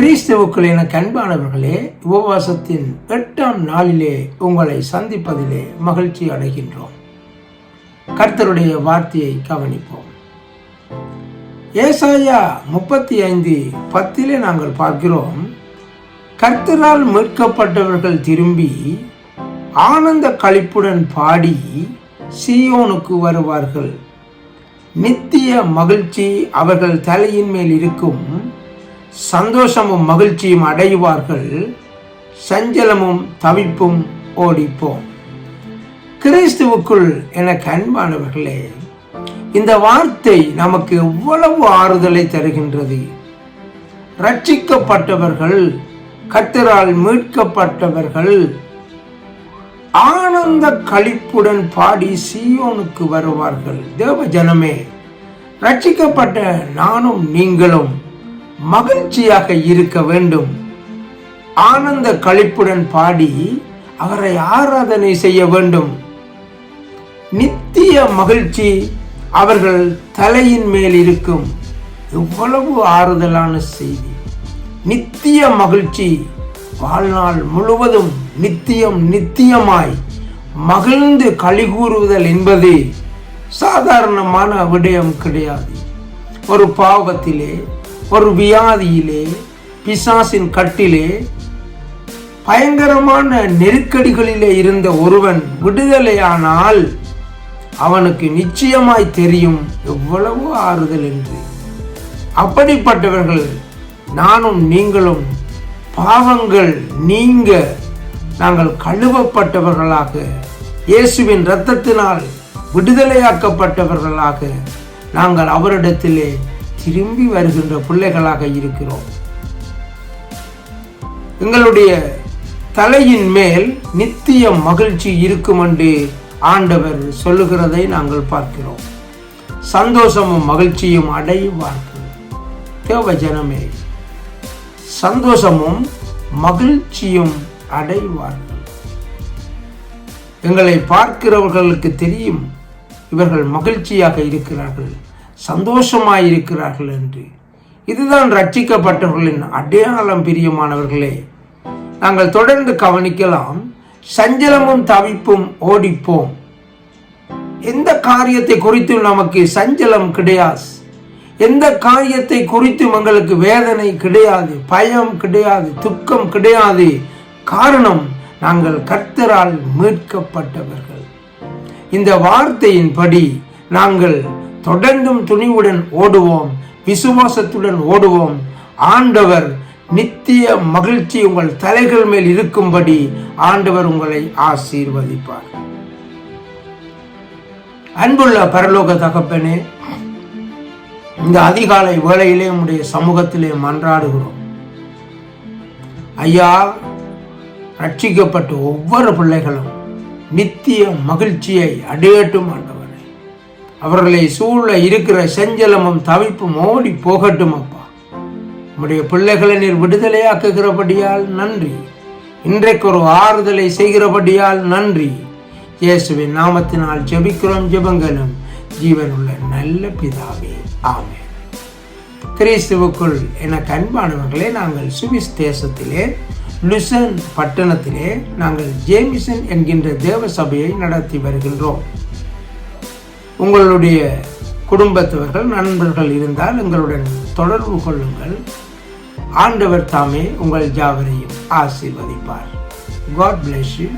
கிறிஸ்தவுக்களின என கண்பானவர்களே உபவாசத்தின் எட்டாம் நாளிலே உங்களை சந்திப்பதிலே மகிழ்ச்சி அடைகின்றோம். கர்த்தருடைய வார்த்தையை கவனிப்போம். ஏசாயா முப்பத்தி ஐந்து பத்திலே நாங்கள் பார்க்கிறோம் கர்த்தரால் மீட்கப்பட்டவர்கள் திரும்பி ஆனந்த களிப்புடன் பாடி சியோனுக்கு வருவார்கள். நித்திய மகிழ்ச்சி அவர்கள் தலையின் மேல் இருக்கும். சந்தோஷமும் மகிழ்ச்சியும் அடைவார்கள் சஞ்சலமும் தவிப்பும் ஓடிப்போம். கிறிஸ்துவுக்குள் எனக்கு அன்பானவர்களே இந்த வார்த்தை நமக்கு எவ்வளவு ஆறுதலை தருகின்றது. ரட்சிக்கப்பட்டவர்கள் கத்தரால் மீட்கப்பட்டவர்கள் ஆனந்த கழிப்புடன் பாடி சீயோனுக்கு வருவார்கள். தேவ ஜனமே ரட்சிக்கப்பட்ட நானும் நீங்களும் மகிழ்ச்சியாக இருக்க வேண்டும். ஆனந்த களிப்புடன் பாடி அவரை ஆராதனை செய்ய வேண்டும். நித்திய மகிழ்ச்சி அவர்கள் தலையின் மேல் இருக்கும். எவ்வளவு ஆறுதலான செய்தி. நித்திய மகிழ்ச்சி வாழ்நாள் முழுவதும் நித்தியம் நித்தியமாய் மகிழ்ந்து கலிகூறுதல் என்பது சாதாரணமான விடயம் கிடையாது. ஒரு பாவத்திலே ஒரு வியாதியிலே பிசாசின் கட்டிலே பயங்கரமான நெருக்கடிகளிலே இருந்த ஒருவன் விடுதலையானால் அவனுக்கு நிச்சயமாய் தெரியும் எவ்வளவு ஆறுதல் என்று. அப்படிப்பட்டவர்கள் நானும் நீங்களும் பாவங்கள் நீங்க நாங்கள் கழுவப்பட்டவர்களாக இயேசுவின் இரத்தத்தினால் விடுதலையாக்கப்பட்டவர்களாக நாங்கள் அவரிடத்திலே திரும்பி வருகின்ற பிள்ளைகளாக இருக்கிறோம். எங்களுடைய தலையின் மேல் நித்திய மகிழ்ச்சி இருக்கும் என்று ஆண்டவர் சொல்லுகிறதை நாங்கள் பார்க்கிறோம். சந்தோஷமும் மகிழ்ச்சியும் அடைவார்கள் தேவ ஜனமே சந்தோஷமும் மகிழ்ச்சியும் அடைவார்கள் எங்களை பார்க்கிறவர்களுக்கு தெரியும் இவர்கள் மகிழ்ச்சியாக இருக்கிறார்கள். சந்தோஷமாக இருக்கிறார்கள் என்று. இதுதான் ரட்சிக்கப்பட்டவர்களின் அடையாளம் பிரியமானவர்களே. நாங்கள் தொடர்ந்து கவனிக்கலாம் சஞ்சலமும் தவிப்பும் ஓடிப்போம். எந்த காரியத்தை குறித்தும் நமக்கு சஞ்சலம் கிடையாது. எந்த காரியத்தை குறித்தும் எங்களுக்கு வேதனை கிடையாது பயம் கிடையாது துக்கம் கிடையாது. காரணம் நாங்கள் கர்த்தரால் மீட்கப்பட்டவர்கள். இந்த வார்த்தையின்படி நாங்கள் தொடர்ந்தும் துணிவுடன் ஓடுவோம் விசுவாசத்துடன் ஓடுவோம். ஆண்டவர் நித்திய மகிழ்ச்சி உங்கள் தலைகள் மேல் இருக்கும்படி ஆண்டவர் உங்களை ஆசீர்வதிப்பார். அன்புள்ள பரலோக தகப்பனே இந்த அதிகாலை வேளையிலே உடைய சமூகத்திலே மன்றாடுகிறோம். ஐயா ரட்சிக்கப்பட்ட ஒவ்வொரு பிள்ளைகளும் நித்திய மகிழ்ச்சியை அடையட்டும் ஆண்டவர். அவர்களை சூழ இருக்கிற செஞ்சலமும் தவிப்பும் ஓடி போகட்டும் அப்பா. உம்முடைய பிள்ளைகளை நீர் விடுதலையாக்குகிறபடியால் நன்றி. இன்றைக்கு ஒரு ஆறுதலை செய்கிறபடியால் நன்றி. இயேசுவின் நாமத்தினால் ஜெபிக்கிறோம் ஜெபங்களும். ஜீவனுள்ள நல்ல பிதாவே ஆமே கிறிஸ்துவுக்குள் எனக்கு அன்பானவர்களே நாங்கள் சுவிஸ் தேசத்திலே லுசன் பட்டணத்திலே நாங்கள் ஜேமிசன் என்கின்ற தேவ சபையை நடத்தி வருகின்றோம். உங்களுடைய குடும்பத்தவர்கள் நண்பர்கள் இருந்தால் எங்களுடன் தொடர்பு கொள்ளுங்கள். ஆண்டவர் தாமே உங்கள் ஜாவரையும் ஆசீர்வதிப்பார். God bless you